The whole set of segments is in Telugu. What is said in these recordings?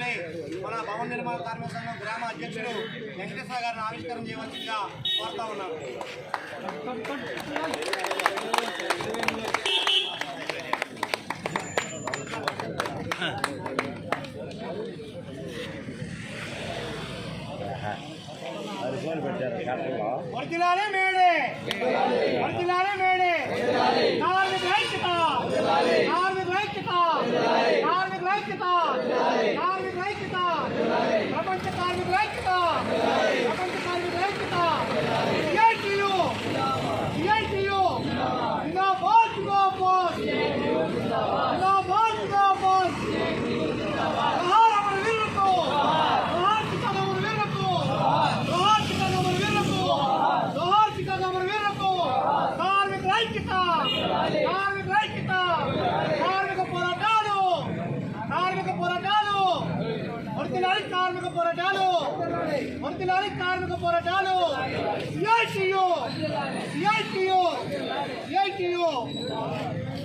జెండాని మన భవన నిర్మాణ కార్మిక సంఘం గ్రామ అధ్యక్షుడు వెంకటేశ్వర గారిని ఆవిష్కరణ చేయవలసిందిగా కోరుతా ఉన్నాను. వర్తిలాలే మేడే మేడే కార్మిక ఐక్యత కార్మిక ఐక్యత కార్మిక ఐక్యత కార్మిక ఐక్యత ప్రపంచ కార్మిక ఐక్యత ప్రపంచ కార్మిక ఐక్యత సిఐటియు సిఐటియు జిందాబాద్ జిందాబాద్ జిందాబాద్ జిందాబాద్ జోహార్ అమర వీరులకు జోహార్ చికాగో అమర వీరులకు జోహార్ చికాగో అమర వీరులకు జోహార్ చికాగో అమర వీరులకు కార్మిక ఐక్యత కార్మిక ఐక్యత కార్మిక పోరాటాలు కార్మిక పోరాటాలు వర్తిలాలి కార్మిక పోరాటాలు వర్తిలాలి కార్మిక పోరాటాలు సిఐటియు సిఐటియు సిఐటియు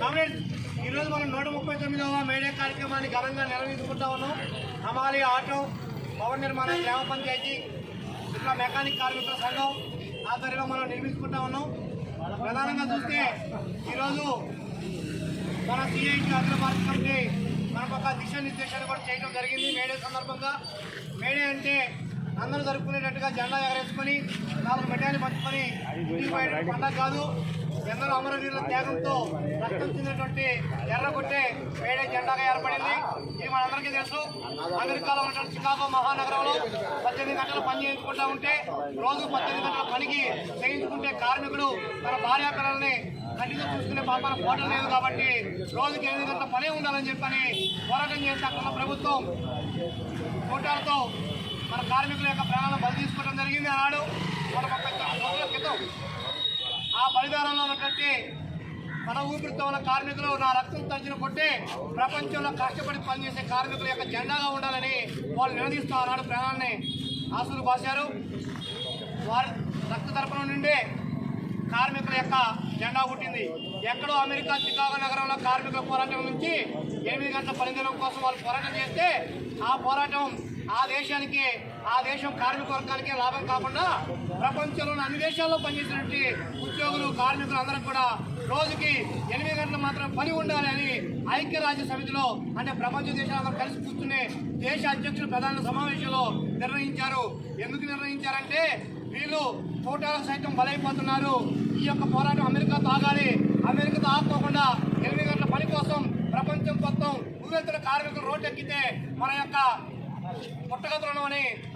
కామ్రేడ్ ఈరోజు మనం నూట ముప్పై తొమ్మిదవ మేడే కార్యక్రమాన్ని ఘనంగా నిర్వహించుకుంటా ఉన్నాం. హమాలి ఆటో భవన నిర్మాణ గ్రామ పంచాయతీ ఇట్లా మెకానిక్ కార్మికుల సంఘం ఆధ్వర్యంలో మనం నిర్మించుకుంటా ఉన్నాం. ప్రధానంగా చూస్తే ఈరోజు మన సిఐటి అఖిల భారత కమిటీ మనకు ఒక దిశానిర్దేశాలు కూడా చేయడం జరిగింది మేడే సందర్భంగా. మేడే అంటే అందరూ జరుపుకునేటట్టుగా జెండా ఎగరేసుకొని నాలుగు మెటాన్ని పంచుకొని పండగ కాదు ఎందరో అమరవీరుల త్యాగంతో రక్తం చెందినటువంటి ఎర్రగొట్టే వేడే జెండాగా ఏర్పడింది. ఇది మనందరికీ తెలుసు. అమెరికాలో ఉన్నటువంటి చికాగో మహానగరంలో పద్దెనిమిది గంటలు పని చేయించుకుంటా ఉంటే రోజు పద్దెనిమిది గంటల పనికి చేయించుకుంటే కార్మికుడు తన భార్యా పిల్లల్ని కంటితో చూసుకునే పాపన పోటం లేదు కాబట్టి రోజుకి ఎనిమిది గంటల పనే ఉండాలని చెప్పని పోరాటం చేస్తే అక్కడ ప్రభుత్వం కోటాలతో మన కార్మికుల యొక్క ప్రాణాలను బలి తీసుకోవడం జరిగింది ఆనాడు. మన ముప్పై తొమ్మిది రోజుల క్రితం. ఆ బలిదానంలో ఉన్నటువంటి మన ఊపిరితో ఉన్న కార్మికులు నా రక్తం తడిచిన కొట్టే ప్రపంచంలో కష్టపడి పనిచేసే కార్మికుల యొక్క జెండాగా ఉండాలని వాళ్ళు నిలదీస్తూ ఆనాడు ప్రాణాన్ని ఆశలు భాషారు వారి రక్త తరపున నుండే కార్మికుల యొక్క జెండా పుట్టింది. ఎక్కడో అమెరికా చికాగో నగరంలో కార్మికుల పోరాటం నుంచి ఎనిమిది గంటల పనిదినం కోసం వాళ్ళు పోరాటం చేస్తే ఆ పోరాటం ఆ దేశానికి ఆ దేశం కార్మిక వర్గానికి లాభం కాకుండా ప్రపంచంలోని అన్ని దేశాల్లో పనిచేసినటువంటి ఉద్యోగులు కార్మికులు అందరూ కూడా రోజుకి ఎనిమిది గంటలు మాత్రం పని ఉండాలి అని ఐక్యరాజ్య సమితిలో అంటే ప్రపంచ దేశాలందరూ కలిసి కూర్చునే దేశ అధ్యక్షులు ప్రధాన సమావేశంలో నిర్ణయించారు. ఎందుకు నిర్ణయించారంటే వీళ్ళు కోటాలకు సైతం బలైపోతున్నారు. ఈ యొక్క పోరాటం అమెరికా తాగాలి. అమెరికా తాగకోకుండా ఎనిమిది గంటల పని కోసం ప్రపంచం మొత్తం ఉవ్వెత్తున కార్మికులు రోడ్డెక్కితే మన యొక్క పుట్టగతులను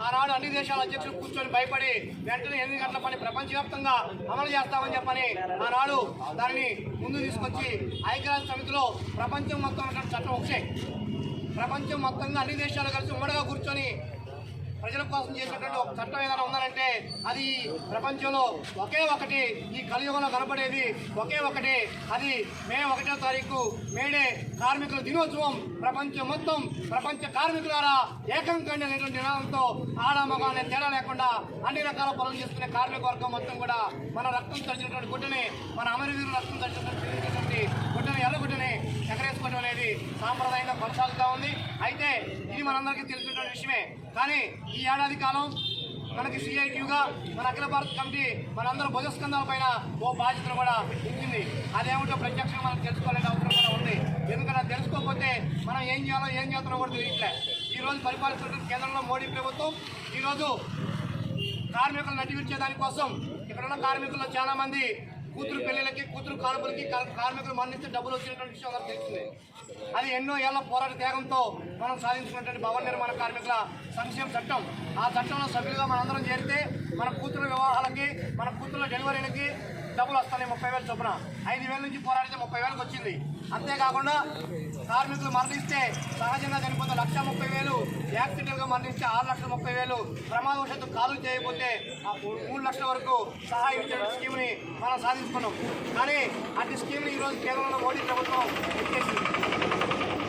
ఆనాడు అన్ని దేశాల అధ్యక్షులు కూర్చొని భయపడి వెంటనే ఎనిమిది గంటల పని ప్రపంచవ్యాప్తంగా అమలు చేస్తామని చెప్పని ఆనాడు దానిని ముందు తీసుకొచ్చి ఐక్యరాజ్య సమితిలో ప్రపంచం మొత్తం చట్టం ఒకటే. ప్రపంచం మొత్తంగా అన్ని దేశాలు కలిసి ఉమ్మడిగా కూర్చొని ప్రజల కోసం చేసినటువంటి ఒక చట్టం ఏదైనా ఉందంటే అది ప్రపంచంలో ఒకే ఒకటి ఈ కలియుగంలో కనపడేది. ఒకే ఒకటి. అది మే ఒకటో తారీఖు మేడే కార్మికుల దినోత్సవం. ప్రపంచం మొత్తం ప్రపంచ కార్మికులారా ఏకం కండి అనేటువంటి నినాదంతో ఆడ అనే తేడా లేకుండా అన్ని రకాల పనులు చేసుకునే కార్మిక వర్గం మొత్తం కూడా మన రక్తం తడిచినటువంటి గుడ్డని మన అమరవీరుల రక్తం తడిచినటువంటి గుడ్డని ఎర్రగుడ్డని ఎగరేసుకోవడం అనేది సాంప్రదాయంగా కొనసాగుతూ ఉంది. అయితే ఇది మనందరికీ తెలిసినటువంటి విషయమే. కానీ ఈ ఏడాది కాలం మనకి సిఐటియుగా మన అఖిల భారత కమిటీ మనందరూ భుజస్కంధాల పైన ఓ బాధ్యతను కూడా ఇచ్చింది అదేమిటో ప్రత్యక్షంగా మనం తెలుసుకోవాలనే అవసరం కూడా ఉంది. ఎందుకంటే తెలుసుకోకపోతే మనం ఏం చేయాలో ఏం చేస్తున్నామో కూడా తెలియట్లే. ఈ రోజు పరిపాలిస్తున్న కేంద్రంలో మోడీ ప్రభుత్వం ఈరోజు కార్మికులు నటించే దానికోసం ఇక్కడ ఉన్న కార్మికుల్లో చాలామంది కూతురు పెళ్ళిళ్ళకి కూతురు కానుకలకి కార్మికులు మరణిస్తే డబ్బులు వచ్చినటువంటి విషయం అందరూ తెలిసిందే. అది ఎన్నో ఏళ్ళ పోరాట త్యాగంతో మనం సాధించుకున్నటువంటి భవన నిర్మాణ కార్మికుల సంక్షేమ చట్టం. ఆ చట్టంలో సభ్యులుగా మనందరం చేరితే మన కూతురు వివాహాలకి మన కూతురు డెలివరీలకి డబ్బులు వస్తున్నాయి ముప్పై వేలు చొప్పున. ఐదు వేల నుంచి పోరాడితే ముప్పై వేలకు వచ్చింది. అంతేకాకుండా కార్మికులు మరణిస్తే సహజంగా చనిపోతే లక్ష ముప్పై వేలు యాక్సిడెంట్గా మరణిస్తే ఆరు లక్షల ముప్పై వేలు ప్రమాదవశాత్తు కాలు చేయకపోతే ఆ మూడు లక్షల వరకు సహాయం ఇచ్చే స్కీమ్ని మనం సాధించుకున్నాం. కానీ అటు స్కీమ్ని ఈరోజు కేంద్రంలో మోడీ ప్రభుత్వం ఎత్తేసింది.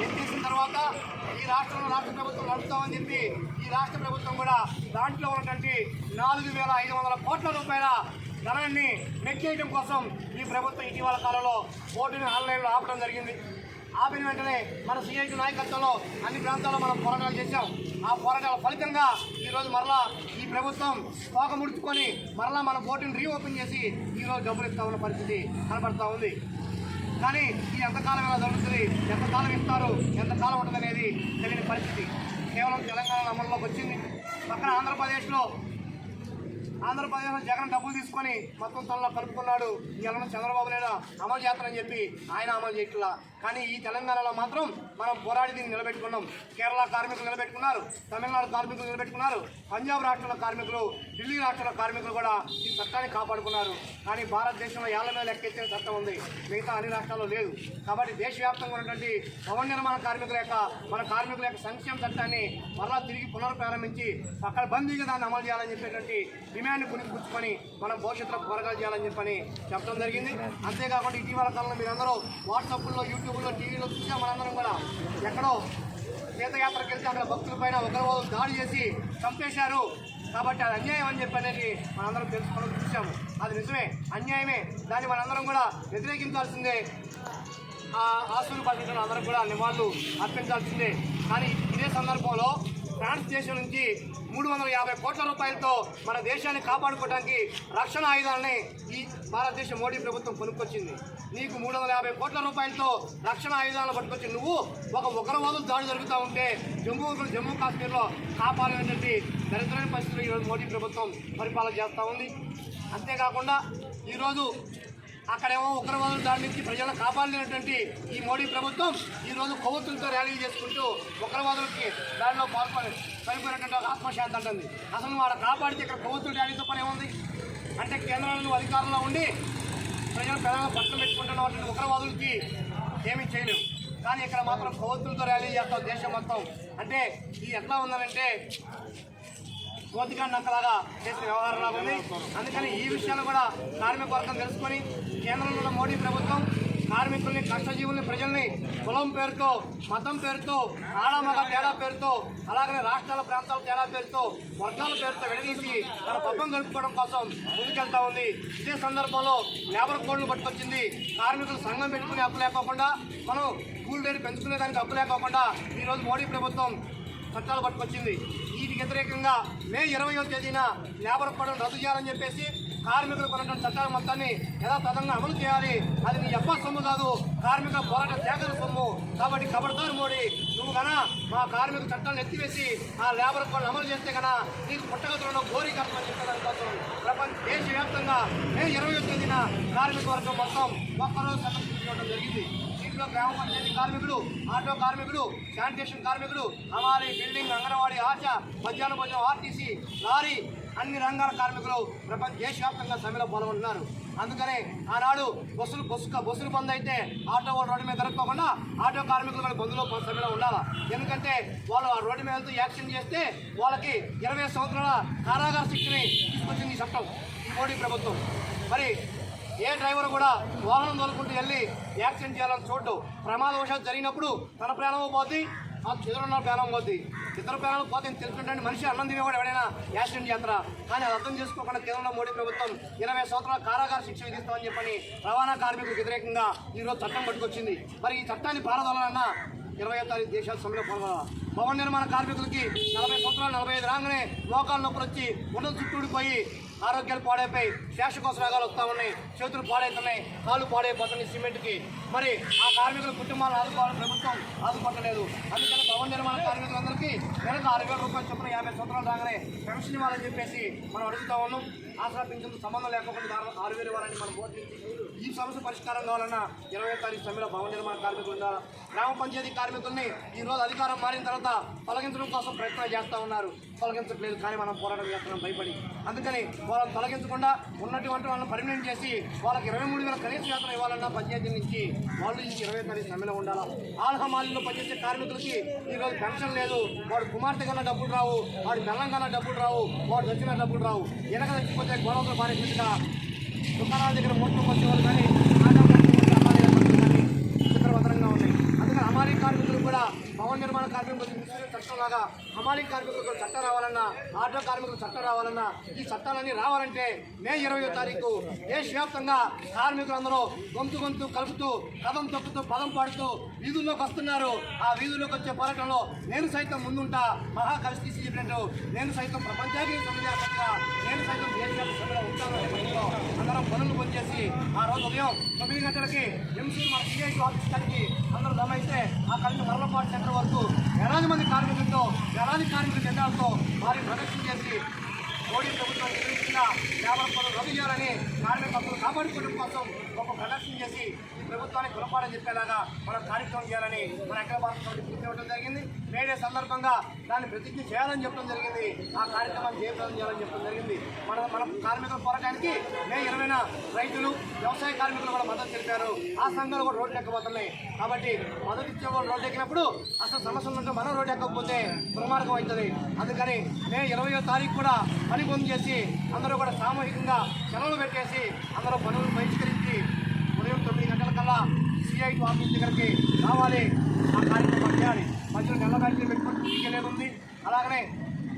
ఎత్తేసిన తర్వాత ఈ రాష్ట్రంలో రాష్ట్ర ప్రభుత్వం నడుపుతామని చెప్పి ఈ రాష్ట్ర ప్రభుత్వం కూడా దాంట్లో ఉన్నటువంటి నాలుగు వేల ఐదు వందల కోట్ల రూపాయల ధనాన్ని నెక్కేయడం కోసం ఈ ప్రభుత్వం ఇటీవల కాలంలో ఓటుని ఆన్లైన్లో ఆపడం జరిగింది. ఆపిన వెంటనే మన సిఐటి నాయకత్వంలో అన్ని ప్రాంతాల్లో మనం పోరాటాలు చేశాం. ఆ పోరాటాల ఫలితంగా ఈరోజు మరలా ఈ ప్రభుత్వం తోక ముడుచుకొని మరలా మన బోటుని రీఓపెన్ చేసి ఈరోజు డబ్బులు ఇస్తా ఉన్న పరిస్థితి కనబడతా ఉంది. కానీ ఈ ఎంతకాలం ఇలా జరుగుతుంది ఎంతకాలం ఇస్తారు ఎంతకాలం ఉంటుంది అనేది తెలియని పరిస్థితి. కేవలం తెలంగాణ అమల్లోకి వచ్చింది. పక్కన ఆంధ్రప్రదేశ్లో ఆంధ్రప్రదేశ్లో జగన్ డబ్బులు తీసుకొని మొత్తం తనలో కలుపుకున్నాడు ఈ చంద్రబాబు నాయుడు అమలు చేస్తానని చెప్పి ఆయన అమలు చేయట్లా. కానీ ఈ తెలంగాణలో మాత్రం మనం పోరాడి దీన్ని నిలబెట్టుకున్నాం. కేరళ కార్మికులు నిలబెట్టుకున్నారు తమిళనాడు కార్మికులు నిలబెట్టుకున్నారు పంజాబ్ రాష్ట్రాల కార్మికులు ఢిల్లీ రాష్ట్రాల కార్మికులు కూడా ఈ చట్టాన్ని కాపాడుకున్నారు. కానీ భారతదేశంలో ఏళ్ళ మీద లెక్కెత్తిన చట్టం ఉంది. మిగతా అన్ని రాష్ట్రాల్లో లేదు. కాబట్టి దేశవ్యాప్తంగా ఉన్నటువంటి భవన నిర్మాణ కార్మికుల యొక్క మన కార్మికుల యొక్క సంక్షేమ చట్టాన్ని మరలా తిరిగి పునఃప్రారంభించి అక్కడ బందీగా దాన్ని అమలు చేయాలని చెప్పేటువంటి డిమాండ్ పుచ్చుకొని మనం భవిష్యత్తులో పోరాటాలు చేయాలని చెప్పని చెప్పడం జరిగింది. అంతేకాకుండా ఇటీవల కాలంలో మీరందరూ వాట్సాప్లో యూట్యూబ్లో టీవీలో చూసాం మనందరం కూడా. ఎక్కడో తీర్థయాత్రకు వెళ్తే అక్కడ భక్తుల పైన ఒకరు దాడి చేసి చంపేశారు. కాబట్టి అది అన్యాయం అని చెప్పి అనేది మనందరం తెలుసుకోవడం చూసాము. అది నిజమే అన్యాయమే. దాన్ని మనందరం కూడా వ్యతిరేకించాల్సిందే. ఆ ఆస్తులు పట్టిన అందరం కూడా నివాళులు అర్పించాల్సిందే. కానీ ఇదే సందర్భంలో ఫ్రాన్స్ దేశం నుంచి మూడు వందల యాభై కోట్ల రూపాయలతో మన దేశాన్ని కాపాడుకోవడానికి రక్షణ ఆయుధాలని ఈ భారతదేశ మోడీ ప్రభుత్వం కొనుక్కొచ్చింది. నీకు మూడు వందల యాభై కోట్ల రూపాయలతో రక్షణ ఆయుధాలను పట్టుకొచ్చి నువ్వు ఒక ఉగ్రవాదులు దాడి జరుగుతూ ఉంటే జమ్మూ జమ్మూ కాశ్మీర్లో కాపాడేటువంటి దరిద్రమైన పరిస్థితులు ఈరోజు మోడీ ప్రభుత్వం పరిపాలన చేస్తూ ఉంది. అంతేకాకుండా ఈరోజు అక్కడేమో ఉగ్రవాదులు దాని నుంచి ప్రజలను కాపాడలేనటువంటి ఈ మోడీ ప్రభుత్వం ఈ రోజు కొవ్వొత్తులతో ర్యాలీ చేసుకుంటూ ఉగ్రవాదులకి దానిలో పాల్పడి చనిపోయినటువంటి ఒక ఆత్మశాంతి అంటుంది. అసలు వాళ్ళ కాపాడితే ఇక్కడ కొవ్వొత్తుల ర్యాలీతో పని ఏముంది? అంటే కేంద్రంలో అధికారంలో ఉండి ప్రజలు ప్రజలను పట్టణ పెట్టుకుంటున్నటువంటి ఉగ్రవాదులకి ఏమీ చేయలేవు. కానీ ఇక్కడ మాత్రం కొవ్వొత్తులతో ర్యాలీ చేస్తాం దేశం మొత్తం. అంటే ఇది ఎట్లా ఉందనంటే కోతిగా నక్కలాగా చేసిన వ్యవహారం లాగా ఉంది. అందుకని ఈ విషయాలు కూడా కార్మిక వర్గం తెలుసుకొని కేంద్రంలో ఉన్న మోడీ ప్రభుత్వం కార్మికుల్ని కష్టజీవుల్ని ప్రజల్ని కులం పేరుతో మతం పేరుతో ఆడమగ తేడా పేరుతో అలాగనే రాష్ట్రాల ప్రాంతాల తేడా పేరుతో వర్గాల పేరుతో విడదీసి తన పబ్బం గడుపుకోవడం కోసం ముందుకెళ్తా ఉంది. ఇదే సందర్భంలో లేబర్ కోడ్లు పట్టుకొచ్చింది. కార్మికులు సంఘం పెట్టుకునే హక్కు లేకోకుండా మనం కూల్ రేటు పెంచుకునే దానికి హక్కు లేకోకుండా ఈరోజు మోడీ ప్రభుత్వం చట్టాలు పట్టుకొచ్చింది. వీటికి వ్యతిరేకంగా మే ఇరవయో తేదీన లేబర్ కోడ్ రద్దు చేయాలని చెప్పేసి కార్మికుల కొన్నటువంటి చట్టాల మొత్తాన్ని యథాతథంగా అమలు చేయాలి. అది నీ ఎప్ప సొమ్ము కాదు. కార్మిక పోరాట సేకరణ సొమ్ము. కాబట్టి కబడతారు మోడీ నువ్వు కన మా కార్మిక చట్టాలను ఎత్తివేసి ఆ లేబర్ కోడ్ అమలు చేస్తే కన నీకు పుట్టగతులను గోరీ కట్టమని చెప్పేదాని కోసం ప్రపంచ దేశవ్యాప్తంగా మే ఇరవై తేదీన కార్మిక వర్గం మొత్తం ఒక్కరోజు చట్టం తీసుకోవడం జరిగింది. దీంట్లో గ్రామ పంచాయతీ కార్మికులు ఆటో కార్మికులు శానిటేషన్ కార్మికులు అమారి బిల్డింగ్ అంగన్వాడీ ఆశ మధ్యాహ్న భోజనం ఆర్టీసీ లారీ అన్ని రంగాల కార్మికులు ప్రపంచ దేశవ్యాప్తంగా సమ్మెలో పాల్గొంటున్నారు. అందుకనే ఆనాడు బస్సులు బస్సు బస్సులు బంద్ అయితే ఆటో వాళ్ళు రోడ్డు మీద దొరకపోకుండా ఆటో కార్మికులు కూడా బంధులో సమ్మెలో ఉండాలి? ఎందుకంటే వాళ్ళు ఆ రోడ్డు మీద వెళ్తూ యాక్షన్ చేస్తే వాళ్ళకి ఇరవై సంవత్సరాల కారాగార శిక్షని తీసుకొచ్చింది ఈ చట్టం మోడీ ప్రభుత్వం. మరి ఏ డ్రైవర్ కూడా వాహనం తోలుకుంటూ వెళ్ళి యాక్సిడెంట్ చేయాలని చూడటం ప్రమాదవశాత్తు జరిగినప్పుడు తన ప్రాణం పోద్ది ఆ చిదరున్న ప్రాణం పోద్ది ఇతర ప్రాణాలు పోతే తెలుసుకుంటే మనిషి అన్నం తినేవాడు ఎవడైనా యాక్సిడెంట్ చేస్తారా కానీ అది అర్థం చేసుకోకుండా కేంద్రంలో మోడీ ప్రభుత్వం ఇరవై సంవత్సరాల కారాగార శిక్ష విధిస్తామని చెప్పని రవాణా కార్మికులకు వ్యతిరేకంగా ఈరోజు చట్టం పట్టుకొచ్చింది. మరి ఈ చట్టాన్ని పారదలన్న ఇరవై తారీఖు దేశాల సమ్మెలో పాల్గొనాలి? భవన నిర్మాణ కార్మికులకి నలభై సంవత్సరాలు నలభై ఐదు రాగానే మోకాలు నొప్పులు వచ్చి ఉండలు చుట్టూడిపోయి ఆరోగ్యాలు పాడైపోయి శ్వాసకోశ రోగాలు వస్తూ ఉన్నాయి. చేతులు పాడైతున్నాయి. కాళ్ళు పాడైపోతున్నాయి సిమెంట్కి. మరి ఆ కార్మికుల కుటుంబాలను ఆదుకోవాలని ప్రభుత్వం ఆదుకోవట్లేదు. అందుకని భవన నిర్మాణ కార్మికులందరికీ నెలకు ఆరు వేల రూపాయలు చొప్పున యాభై సంవత్సరాలు రాగానే పెన్షన్ ఇవ్వాలని చెప్పేసి మనం అడుగుతా ఉన్నాం. ఆసరా పెన్షన్ సంబంధం లేకుండా ఆరు- వేలు ఇవ్వాలని మనం ఓట్లేసి సమస్య పరిష్కారం కావాలన్నా ఇరవై తారీఖు సమ్మెలో భవన నిర్మాణ కార్మికులు ఉండాలి గ్రామ పంచాయతీ కార్మికుల్ని ఈ రోజు అధికారం మారిన తర్వాత తొలగించడం కోసం ప్రయత్నాలు చేస్తూ ఉన్నారు. తొలగించట్లేదు కానీ మనం పోరాటం చేస్తున్నాం భయపడి. అందుకని వాళ్ళని తొలగించకుండా ఉన్నటువంటి వాళ్ళని పరిమిణం చేసి వాళ్ళకి ఇరవై మూడు వేల కనీస వేతనం ఇవ్వాలన్న పంచాయతీ నుంచి వాళ్ళు ఈ ఇరవై తారీఖు సమ్మెలో ఉండాలా? ఆల్హమాలీలో పనిచేసే కార్మికులకి ఈరోజు పెన్షన్ లేదు. వాడు కుమార్తె కన్నా డబ్బులు రావు. వాడు బెల్లం కన్నా డబ్బులు రావు. వాడు వచ్చిన డబ్బులు రావు. వెనక చచ్చిపోతే గొడవలు మారేసినట్టుగా దుకాణాల దగ్గర మోట్లు వచ్చే వాళ్ళు కానీ ఆటో కార్మికులు కానీ అమ్మాయిల పనులు కానీ చిత్రభద్రంగా ఉన్నాయి అందుకని అమారీ కార్మికులు కూడా భవన నిర్మాణ కార్మికులకు మున్సిపల్ చట్టం లాగా హమాలి కార్మికులకు చట్టం రావాలన్నా ఆటో కార్మికులకు చట్టం రావాలన్నా ఈ చట్టాలన్నీ రావాలంటే మే ఇరవై తారీఖు దేశవ్యాప్తంగా కార్మికులందరూ గొంతు గొంతు కలుపుతూ కథం తొక్కుతూ పదం పాడుతూ వీధుల్లోకి వస్తున్నారు. ఆ వీధుల్లోకి వచ్చే పోరాటంలో నేను సైతం ముందుంటా. మహాకవి కలిసి చెప్పినట్టు నేను సైతం ప్రపంచానికి సంధ్యాపంగా నేను సైతం దేశవ్యాప్త అందరం పనులు పనిచేసి ఆ రోజు ఉదయం తొమ్మిది గంటలకి ఎంసీ మా సిఐటి ఆఫీస్ కలిగి అందరూ జమైతే ఆ కలిసి మరలపాటు సెంటర్ వరకు వేలాది మంది కార్మికులతో వేలాది కార్మికుల జెండాలతో వారిని ప్రదర్శన చేసి మోడీ ప్రభుత్వం నిర్వహించిన లేబర్ పనులు రద్దు చేయాలని కార్మిక హక్కులు కాపాడుకోవడం కోసం ఒక ప్రదర్శన చేసి ప్రభుత్వాన్ని గుణపాఠం చెప్పేలాగా మనం కార్యక్రమం చేయాలని మన అఖిల భారత సమితి జరిగింది. మేడే సందర్భంగా దాన్ని ప్రతిజ్ఞ చేయాలని చెప్పడం జరిగింది. ఆ కార్యక్రమాన్ని జయప్రదం చేయాలని చెప్పడం జరిగింది. మన మన కార్మికుల పోరాటానికి మే ఇరవైన రైతులు వ్యవసాయ కార్మికులు కూడా మద్దతు తెలిపారు. ఆ సంఘాలు కూడా రోడ్లు ఎక్కబోతున్నాయి. కాబట్టి మద్దతు ఇచ్చే వాళ్ళు రోడ్డు ఎక్కినప్పుడు అసలు సమస్యలు ఉంటే మనం రోడ్డు ఎక్కకపోతే దుర్మార్గం అవుతుంది. అందుకని మే ఇరవయో తారీఖు కూడా పని పొంది చేసి అందరూ కూడా సామూహికంగా సెలవులు పెట్టేసి అందరూ పనులు బహిష్కరించి కల్లా సిఐ ఆఫీస్ దగ్గరికి రావాలి. ఆ కార్యక్రమం చేయాలి. మధ్యలో నెల బ్యాంకులు పెట్టుకొని తీసుకెళ్ళేది ఉంది అలాగనే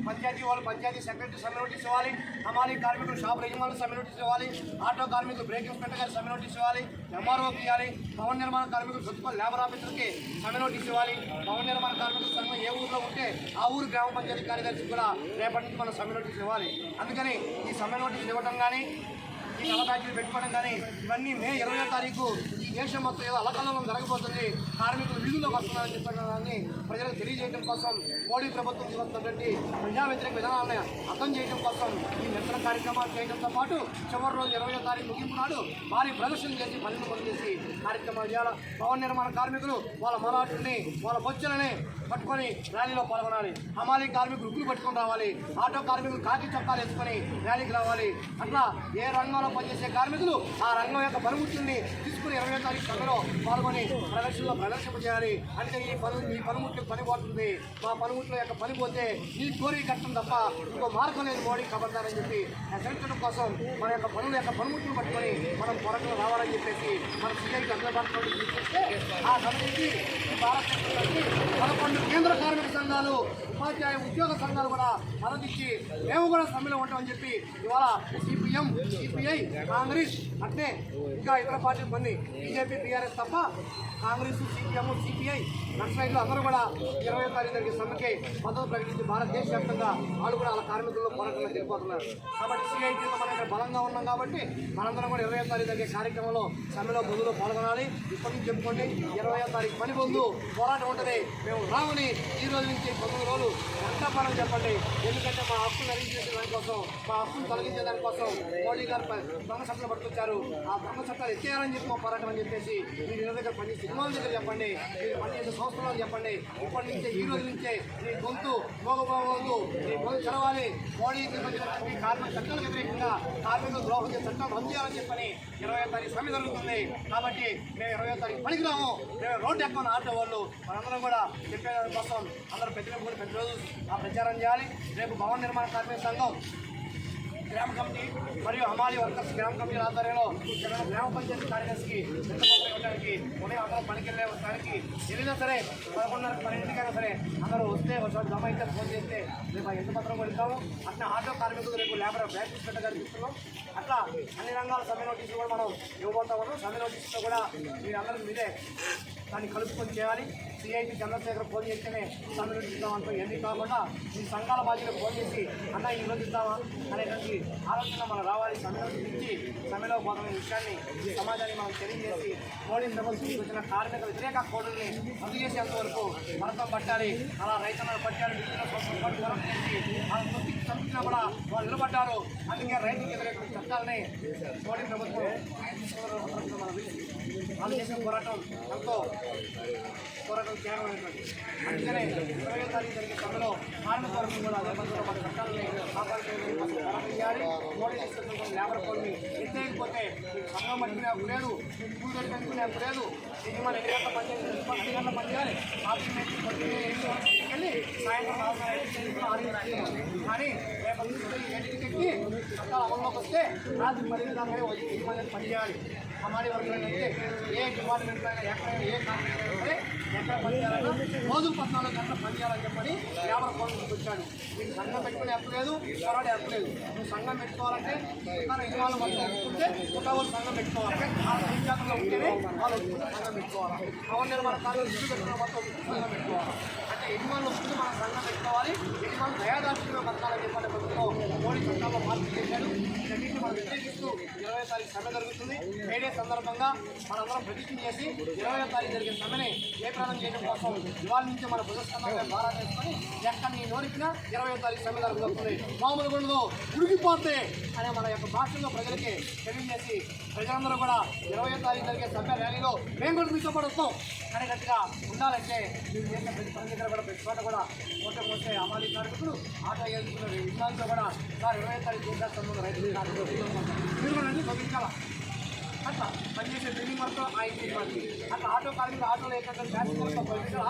పంచాయతీ వాళ్ళు పంచాయతీ సెక్రటరీ సమ్మె నోటీస్ ఇవ్వాలి. హమాలీ కార్మికులు షాప్ యజమానులు సమ్మె నోటీస్ ఇవ్వాలి. ఆటో కార్మికులు బ్రేక్ ఇన్స్పెక్టర్ గారు సమ్మె నోటీస్ ఇవ్వాలి. ఎంఆర్ఓకి ఇవ్వాలి. భవన నిర్మాణ కార్మికులు సొంత లేబర్ ఆఫీసర్కి సమ్మె నోటీస్ ఇవ్వాలి. భవన నిర్మాణ కార్మికుల సంఘం ఏ ఊరిలో ఉంటే ఆ ఊరు గ్రామ పంచాయతీ కార్యదర్శికి కూడా రేపటి నుంచి మనం సమ్మె నోటీస్ ఇవ్వాలి. అందుకని ఈ సమ్మె నోటీస్ ఇవ్వడం కానీ ఈ నల్ల బ్యాటరీలు పెట్టుకోవడం కానీ ఇవన్నీ మే ఇరవై తారీఖు దేశం మొత్తం ఏదో అలకల్లం జరగబోతుంది. కార్మికులు వీధుల్లోకి వస్తున్నారని చెప్పిన దాన్ని ప్రజలకు తెలియజేయడం కోసం మోడీ ప్రభుత్వం తీసుకున్నటువంటి ప్రజా వ్యతిరేక విధానాలను అర్థం చేయడం కోసం ఈ నిరసన కార్యక్రమాలు చేయడంతో పాటు చివరి రోజు ఇరవై తారీఖు ముగింపు నాడు భారీ ప్రదర్శన చేసి పనులు పనులు చేసి కార్యక్రమాలు చేయాలి భవన నిర్మాణ కార్మికులు వాళ్ళ మరాఠుల్ని వాళ్ళ బొచ్చులని పట్టుకొని ర్యాలీలో పాల్గొనాలి. హమాలీ కార్మికులు ఉక్కులు పట్టుకొని రావాలి. ఆటో కార్మికులు కాకి చొక్కాలు వేసుకొని ర్యాలీకి రావాలి. అట్లా ఏ రంగంలో పనిచేసే కార్మికులు ఆ రంగం యొక్క పనిముట్లని తీసుకుని ఇరవై తారీఖు సభలో పాల్గొని ప్రదర్శనలో ప్రదర్శింప చేయాలి. అంటే ఈ పను ఈ పనిముట్లు పని పోతుంది మా పనిముట్ల యొక్క పని పోతే ఈ కోరిక కట్టడం తప్ప ఇంకో మార్గం లేదు మోడీ కబర్దారని చెప్పి హెచ్చరించడం కోసం మన యొక్క పనుల యొక్క పనిముట్లు పట్టుకొని మనం పోరాటంలో రావాలని చెప్పేసి మన సీఐకి అందుబాటులో తీసుకొస్తే ఆ సమితికి పదకొండు కేంద్ర కార్మిక సంఘాలు ఉపాధ్యాయ ఉద్యోగ సంఘాలు కూడా మరదించి మేము కూడా సమ్మెలో ఉంటామని చెప్పి ఇవాళ సిపిఎం సిపిఐ కాంగ్రెస్ అంటే ఇంకా ఇతర పార్టీలు కొన్ని బీజేపీ బీఆర్ఎస్ తప్ప కాంగ్రెస్ సిపిఎం సిపిఐ. నక్సలైట్లు అందరూ కూడా ఇరవై తారీఖు జరిగే సమ్మెకి మద్దతు ప్రకటించి భారతదేశ వ్యాప్తంగా వాళ్ళు కూడా వాళ్ళ కార్మికుల్లో పోరాటంలో వెళ్ళిపోతున్నారు కాబట్టి సిఐటీలో మనం ఇక్కడ బలంగా ఉన్నాం కాబట్టి మనందరం కూడా ఇరవై తారీఖు జరిగే కార్యక్రమంలో సమ్మెలో ముందులో పాల్గొనాలి. ఇప్పటి నుంచి చెప్పుకోండి ఇరవై తారీఖు పని పొందు పోరాటం ఉంటుంది. మేము రాముని ఈ రోజు నుంచి తొమ్మిది రోజులు ఎంత చెప్పండి. ఎందుకంటే మా హక్కులు నరించే దానికోసం మా హక్కును తొలగించే దానికోసం మోడీ గారు దొంగ చట్టాలు పట్టుకొచ్చారు. ఆ దొంగ చట్టాలు ఎత్తేయాలని చెప్పి మా పోరాటం అని చెప్పేసి మీరు ఇళ్ళ దగ్గర పనిచేసి సినిమాల దగ్గర చెప్పండి మీరు పనిచేసే సంస్థలో చెప్పండి. ఇప్పటి నుంచే ఈ రోజు నుంచే మీ గొంతు మోగబోవద్దు మీ గొంతు చదవాలి. మోడీ కార్మిక చట్టాలకు వ్యతిరేకంగా కార్మికులు ద్రోహం చేసే చట్టం రద్దు చేయాలని చెప్పని ఇరవై తారీఖు సమ్మె జరుగుతుంది. కాబట్టి మేము ఇరవై తారీఖు పనికి రాము మేము రోడ్డు ఎక్కమని ఆడే వాళ్ళు మనందరం కూడా చెప్పేదాని కోసం అందరూ పెద్ద కూడా ప్రతి రోజు ఆ ప్రచారం చేయాలి. రేపు భవన నిర్మాణ కార్మిక సంఘం గ్రామ కమిటీ మరియు హమాలి వర్కర్స్ గ్రామ కమిటీ ఆధ్వర్యంలో గ్రామ పంచాయతీ కార్యదర్శికి ఇవ్వడానికి ఉదయం అందరూ పనికి వెళ్ళే వస్తానికి సరే పదకొండున్నర పన్నెండింటికైనా సరే అందరూ వస్తే ఒకసారి జమ అయితే ఫోన్ చేస్తే రేపు ఎంత పత్రం కొడతాము. అట్లా ఆటో కార్మికులు రేపు లేబర్ బ్యాంక్ పెట్టగా గారు ఇస్తున్నాం అట్లా అన్ని రంగాల సమ్మె నోటీసులు కూడా మనం ఇవ్వబోతా ఉన్నాం. సమ్మె నోటీసుతో కూడా మీరందరూ మీరే దాన్ని కలుపుకొని చేయాలి. సిఐటి చంద్రశేఖర్ ఫోన్ చేస్తేనే సమ్మె నోటీస్ ఇస్తామంటూ ఎన్ని కాకుండా ఈ సంఘాల బాధ్యతలు ఫోన్ చేసి అన్న ఈ రోజు ఇస్తామా అనేటువంటి ఆలోచన మనం రావాలి. సమ్మెలో నుంచి సమ్మెలో పోతున్న విషయాన్ని ఈ సమాజానికి మనం తెలియజేసి మోడీ ప్రభుత్వం వచ్చిన కార్మిక వ్యతిరేక కోడుల్ని రద్దు చేసేంత వరకు మనతో పట్టాలి. అలా రైతులను పట్టాలి. కోసం పట్టుకోవడం చేసి ఆ వృత్తికి కూడా వాళ్ళు నిలబడ్డారు. అందుకే రైతులకు వ్యతిరేక చట్టాలని మోడీ ప్రభుత్వం వాళ్ళు చేసిన పోరాటం ఎంతో పోరాటం చేయమైనటువంటి అందుకనే ఇరవై తారీఖు జరిగే సభలో కార్మిక వర్గం కూడా అదే పద్ధతిలో మన చట్టాలని కాపాడుకోవడానికి చేయాలి మోడీ తీసుకున్న లేబర్ కోడ్ని ఎత్తేయకపోతే మీకు సంఘం పట్టుకునే హక్కు లేదు మీకు కూలి పెట్టుకునే హక్కు లేదు. యజమాని ఎన్ని గంటల పని పది గంటల పని ఆఫీస్ నుంచి వెళ్ళి సాయంత్రం కానీ నుంచి అమల్లోకి వస్తే రాత్రి పది గంటలకే పని చేయాలి వర్గాలు అయితే ఏ డిపార్ట్మెంట్ అయినా ఏ ఎక్కడ పనిచేయాలన్నా రోజు పద్నాలుగు గంటలు పనిచేయాలని చెప్పని వ్యాపార కోణంలోకి వచ్చాడు మీకు సంఘం పెట్టుకుని ఎక్కలేదు పోరాడు ఎక్కలేదు నువ్వు సంఘం పెట్టుకోవాలంటే సంఘం పెట్టుకోవాలి ఉంటేనే వాళ్ళు సంఘం పెట్టుకోవాలి పవన్ పెట్టుకున్న మొత్తం సంఘం పెట్టుకోవాలి యజమానులు వస్తుంది మనం సంఘం పెట్టుకోవాలి. యజమానులు దయాదాక్షిణ్యంగా బతకాలని చెప్పిన ప్రభుత్వం మోడీ చట్టాల్లో మార్పు చేశారు. వీటన్నింటిని మనం వ్యతిరేకిస్తూ ఇరవై తారీఖు సమ్మె జరుగుతుంది. మేడే సందర్భంగా మనందరం ప్రతిజ్ఞ చేసి ఇరవై తారీఖు జరిగే సమ్మెని జయప్రదం చేయడం కోసం ఇవాళ నుంచి మన ప్రదర్శన భారత చేసుకొని ఎక్కడ నీ నోరికినా ఇరవై తారీఖు సమ్మె జరుగుతుంది మామూలు గుండదు ఉడికిపోతే అనే మన యొక్క భాషలో ప్రజలకి తెలియజేసి ప్రజలందరూ కూడా ఇరవై తారీఖు జరిగే సమ్మె ర్యాలీలో మేము కూడా మీతో పాటు వస్తాం. అనేటట్టుగా ఉండాలంటే మీరు చేసిన ప్రతి పని దగ్గర కూడా ప్రతి చోట కూడా ఓటే వస్తే అమాలి కార్మికులు ఆటో ఏడుకున్న విజ్ఞానంతో కూడా సార్ ఇరవై తారీఖు చేసేస్తాము రైతు కార్మికులు. మీరు కూడా అన్ని అట్లా పనిచేసే బిల్డింగ్ వర్క్ ఆయన తీసుకోవాలి అట్లా ఆటో కార్మికులు ఆటోలో ఎక్కడ ఫ్యాక్టరీ వర్క్ పంపించాలి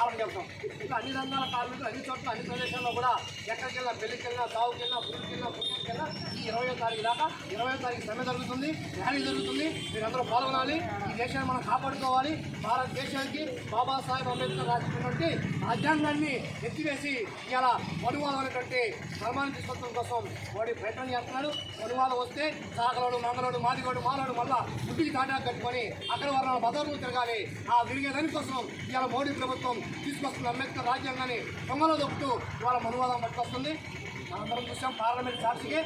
ఆలం చెప్తాం. ఇట్లా అన్ని రంగాల కార్మికులు అన్ని చోట్ల అన్ని ప్రదేశాల్లో కూడా ఎక్కడికి వెళ్ళినా పెళ్ళికి వెళ్ళినా సాగుకి వెళ్ళినా పుట్టుకి వెళ్ళినా పుట్టుకి వెళ్ళినా ఈ ఇరవయో తారీఖు దాకా ఇరవయో తారీఖు సమ్మె జరుగుతుంది ర్యాలీ జరుగుతుంది. మీరందరూ పాల్గొనాలి. ఈ దేశాన్ని మనం కాపాడుకోవాలి. భారతదేశానికి బాబాసాహెబ్ అంబేద్కర్ రాసినటువంటి రాజ్యాంగాన్ని ఎత్తివేసి ఇలా వనువాదం అనేటువంటి ధర్మాన్ని తీసుకొచ్చడం కోసం వాడి ప్రయత్నం చేస్తున్నాడు. వనువాదం వస్తే సాగలోడు మంగళోడు మాదిగోడు మాలోడు మళ్ళా గుడ్డికి తాటా కట్టుకొని అక్కడ వాళ్ళ బదర్లు తిరగాలి. ఆ తిరిగే దానికోసం ఇవాళ మోడీ ప్రభుత్వం తీసుకొస్తున్న అంబేద్కర్ రాజ్యాంగాన్ని దొంగలో దొక్కుతూ ఇవాళ మనువాదం పట్టుకొస్తుంది. అందరం చూసాం పార్లమెంట్ సాక్షికి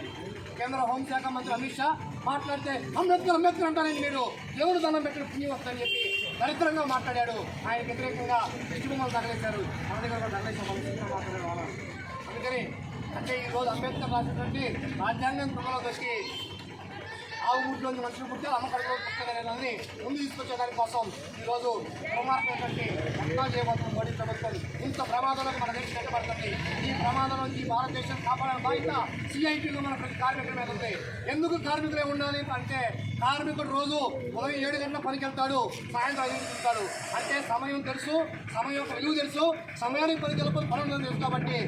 కేంద్ర హోంశాఖ మంత్రి అమిత్ షా మాట్లాడితే అంబేద్కర్ అంబేద్కర్ అంటారని మీరు. దేవుడు దండం పెట్టిన పుణ్యం వస్తుందని చెప్పి దరిద్రంగా మాట్లాడాడు. ఆయన వ్యతిరేకంగా దిష్టిబొమ్మలు తగలేశారు. మన దగ్గర కూడా తగలేసాం అందుకని అంటే ఈరోజు అంబేద్కర్ రాసినటువంటి రాజ్యాంగం కృపలోకి వచ్చి ఆవు ఊర్లోని మనుషులు పుట్టి అమ్మకడుగు పుట్టగలని ముందు తీసుకొచ్చే దానికోసం ఈరోజు దుర్మార్గమైనటువంటి రక్తం చేయబోతున్న మోడీ ప్రభుత్వం ఇంత ప్రమాదంలో మన దేశం పెట్టబడుతుంది ఈ ప్రమాదం నుంచి భారతదేశం కాపాడే బాధ్యత సిఐటిలో మన ప్రతి కార్మికుల మీద ఉంది. ఎందుకు కార్మికులే ఉండాలి అంటే కార్మికుడు రోజు ఉదయం ఏడు గంటల పనికి వెళ్తాడు సాయంత్రం ఐదు అంటే సమయం తెలుసు సమయం యొక్క విలువ తెలుసు సమయానికి పనికి వెళ్ళిపోతే పనులు తెలుసు కాబట్టి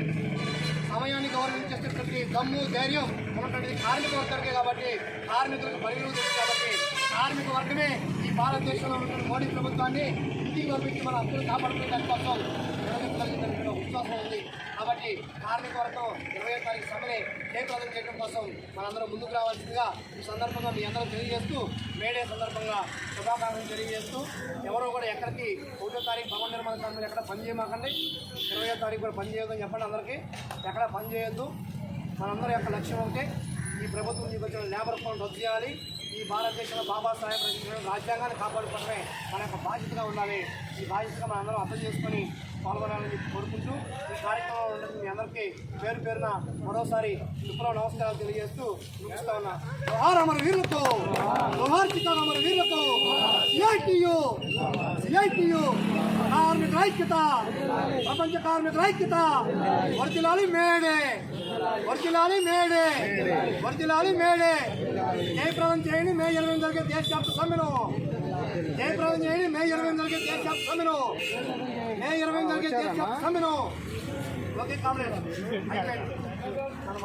సమయాన్ని గౌరవించేటటువంటి దమ్ము ధైర్యం ఉన్నటువంటి కార్మిక వర్గానికే కాబట్టి కార్మికులకు పరివిలువ తెలుసు కాబట్టి కార్మిక వర్గమే ఈ భారతదేశంలో ఉన్నటువంటి మోడీ ప్రభుత్వాన్ని ఇంటికి పంపించి మన హక్కులు కాపాడుకునే దానికోసం నిలదీయగలిగిందని ఒక విశ్వాసం ఉంది. కాబట్టి కార్మిక వర్గం ఇరవై తారీఖు సభని జయప్రదం చేయడం కోసం మనందరం ముందుకు రావాల్సిందిగా ఈ సందర్భంగా మీ అందరం తెలియజేస్తూ మేడే సందర్భంగా శుభాకాంక్షలు తెలియజేస్తూ ఎవరో కూడా ఎక్కడికి ఒకటో తారీఖు భవన నిర్మాణ కార్మికులు ఎక్కడ పని చేయమాకండి. ఇరవయో తారీఖు కూడా పని చేయొద్దని చెప్పండి అందరికీ. ఎక్కడ పని చేయొద్దు. మనందరి యొక్క లక్ష్యం ఒకటే ఈ ప్రభుత్వం వచ్చిన లేబర్ ఫోన్ రద్దు చేయాలి. ఈ భారతదేశంలో బాబాసాహెబ్ రచించిన రాజ్యాంగాన్ని కాపాడుకోవడమే మన యొక్క బాధ్యతగా ఉండాలి. ఈ బాధ్యతగా మనందరం అందరం అర్థం చేసుకొని పాల్గొనాలని కోరుకుంటూ ఈ అందరికీ పేరు పేరున మరోసారి విప్లవ నమస్కారాలు తెలియజేస్తూ చూపిస్తా ఉన్నా. లోహార్ అమర వీరులతో జోహార్ చిత్తాన్ అమర వీరులతో సిఐటియు సిఐటియు కార్మికుల ఐక్యత ప్రపంచ కార్మికుల ఐక్యత వర్తిలాలి మేడే వర్తిలాలి మేడే వర్తిలాలి మేడే. జయప్రదం చేయండి మే ఇరవై జరిగే దేశవ్యాప్త సమ్మెను జయప్రదం చేయండి మే ఇరవై జరిగే దేశవ్యాప్త సమ్మెను మే ఇరవై జరిగే దేశవ్యాప్త సమ్మెను ఓకే కామ్రేడ్ అయిపోయింది. మన